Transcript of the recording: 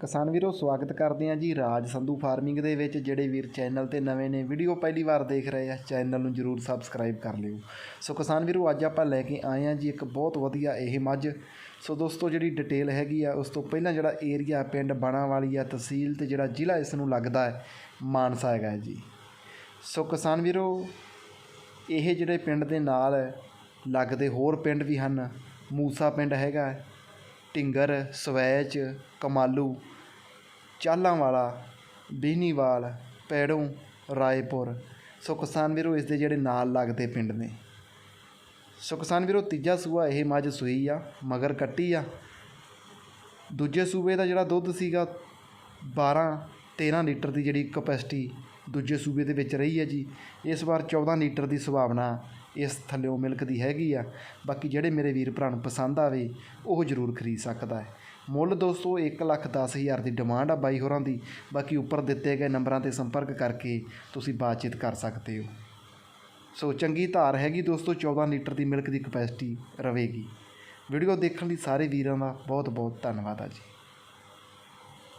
ਕਿਸਾਨ ਵੀਰੋ, ਸਵਾਗਤ ਕਰਦੇ ਹਾਂ ਜੀ ਰਾਜ ਸੰਧੂ ਫਾਰਮਿੰਗ ਦੇ ਵਿੱਚ, ਜਿਹੜੇ ਵੀਰ ਚੈਨਲ ਤੇ ਨਵੇਂ ਨੇ, ਵੀਡੀਓ ਪਹਿਲੀ ਵਾਰ ਦੇਖ ਰਹੇ ਆ, ਚੈਨਲ ਨੂੰ ਜਰੂਰ ਸਬਸਕ੍ਰਾਈਬ ਕਰ ਲਿਓ। ਸੋ ਕਿਸਾਨ ਵੀਰੋ, ਅੱਜ ਆਪਾਂ ਲੈ ਕੇ ਆਏ ਹਾਂ ਜੀ ਇੱਕ ਬਹੁਤ ਵਧੀਆ ਇਹ ਮੱਝ। ਸੋ ਦੋਸਤੋ, ਜਿਹੜੀ ਡਿਟੇਲ ਹੈਗੀ ਆ, ਉਸ ਤੋਂ ਪਹਿਲਾਂ ਜਿਹੜਾ ਏਰੀਆ ਪਿੰਡ ਬਾਣਾ ਵਾਲੀ ਆ, ਤਹਿਸੀਲ ਤੇ ਜਿਹੜਾ ਜ਼ਿਲ੍ਹਾ ਇਸ ਨੂੰ ਲੱਗਦਾ ਹੈ, ਮਾਨਸਾ ਹੈਗਾ ਜੀ। ਸੋ ਕਿਸਾਨ ਵੀਰੋ, ਇਹ ਜਿਹੜੇ ਪਿੰਡ ਦੇ ਨਾਲ ਲੱਗਦੇ ਹੋਰ ਪਿੰਡ ਵੀ ਹਨ। ਮੂਸਾ ਪਿੰਡ ਹੈਗਾ ਢਿੰਗਰ ਸਵੈਚ ਕਮਾਲੂ, ਚਾਲਾਂਵਾਲਾ, ਬੀਨੀਵਾਲ, ਪੈੜੋਂ, ਰਾਏਪੁਰ। ਸੋ ਕਿਸਾਨ ਵੀਰੋ, ਇਸ ਦੇ ਜਿਹੜੇ ਨਾਲ ਲੱਗਦੇ ਪਿੰਡ ਨੇ। ਸੋ ਕਿਸਾਨ ਵੀਰੋ, ਤੀਜਾ ਸੂਆ ਇਹ ਮੱਝ ਸੂਈ ਆ, ਮਗਰ ਕੱਟੀ ਆ। ਦੂਜੇ ਸੂਬੇ ਦਾ ਜਿਹੜਾ ਦੁੱਧ ਸੀਗਾ 12 13 ਲੀਟਰ ਦੀ ਜਿਹੜੀ ਕਪੈਸਿਟੀ ਦੂਜੇ ਸੂਬੇ ਦੇ ਵਿੱਚ ਰਹੀ ਹੈ ਜੀ। ਇਸ ਵਾਰ 14 ਲੀਟਰ ਦੀ ਸੰਭਾਵਨਾ ਇਸ ਥੱਲਿਓ ਮਿਲਕ ਦੀ ਹੈਗੀ ਆ। ਬਾਕੀ ਜਿਹੜੇ ਮੇਰੇ ਵੀਰ ਭਰਾ ਨੂੰ ਪਸੰਦ ਆਵੇ, ਉਹ ਜ਼ਰੂਰ ਖਰੀਦ ਸਕਦਾ ਹੈ। ਮੁੱਲ ਦੋਸਤੋ 1 ਲੱਖ ਦਸ ਹਜ਼ਾਰ ਦੀ ਡਿਮਾਂਡ ਆ ਬਾਈ ਹੋਰਾਂ ਦੀ। ਬਾਕੀ ਉੱਪਰ ਦਿੱਤੇ ਗਏ ਨੰਬਰਾਂ ਤੇ ਸੰਪਰਕ ਕਰਕੇ ਤੁਸੀਂ ਬਾਤਚੀਤ ਕਰ ਸਕਦੇ ਹੋ। ਸੋ ਚੰਗੀ ਧਾਰ ਹੈਗੀ ਦੋਸਤੋ 14 ਲੀਟਰ ਦੀ ਮਿਲਕ ਦੀ ਕਪੈਸਿਟੀ ਰਵੇਗੀ ਵੀਡੀਓ ਦੇਖਣ ਲਈ ਸਾਰੇ ਵੀਰਾਂ ਦਾ ਬਹੁਤ ਬਹੁਤ ਧੰਨਵਾਦ ਆ ਜੀ।